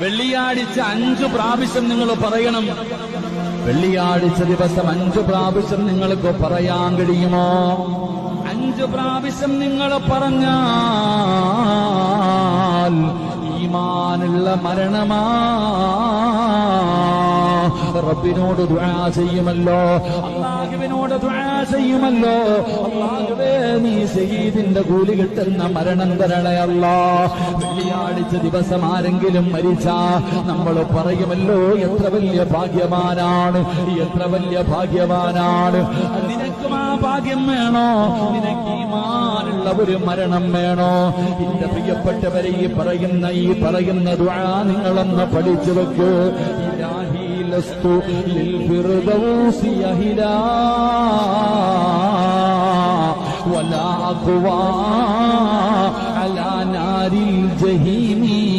വെള്ളിയാഴ്ച അഞ്ചു പ്രാവശ്യം നിങ്ങൾ പറയണം. വെള്ളിയാഴ്ച ദിവസം അഞ്ചു പ്രാവശ്യം നിങ്ങൾക്ക് പറയാൻ കഴിയുമോ? അഞ്ചു പ്രാവശ്യം നിങ്ങൾ പറഞ്ഞാൽ ഈമാനുള്ള മരണമാ റബ്ബിനോട് ദുആ ചെയ്യുമല്ലോ. അല്ലാഹുവിനോട് ദുആ ചെയ്യുമല്ലോ. അല്ലാഹുവേ നീ സയ്യിദിന്റെ കൂലി കിട്ടുന്ന മരണം തരണേ അല്ലാ. വെള്ളിയാഴ്ച ദിവസം ആരെങ്കിലും മരിച്ചാ നമ്മൾ പറയുമല്ലോ എത്ര വലിയ ഭാഗ്യവാനാണ് എത്ര വലിയ ഭാഗ്യവാനാണ്. നിനക്കും ആ ഭാഗ്യം വേണോ? നിനക്ക് ഈമാനുള്ള ഒരു മരണം വേണോ? എന്റെ പ്രിയപ്പെട്ടവരെ ഈ പറയുന്ന ഈ പറയുന്ന ദുആ നിങ്ങളൊന്ന് പഠിച്ചു വെക്ക്. لست للفردوس يهدا ولا أقوى على نار الجهيم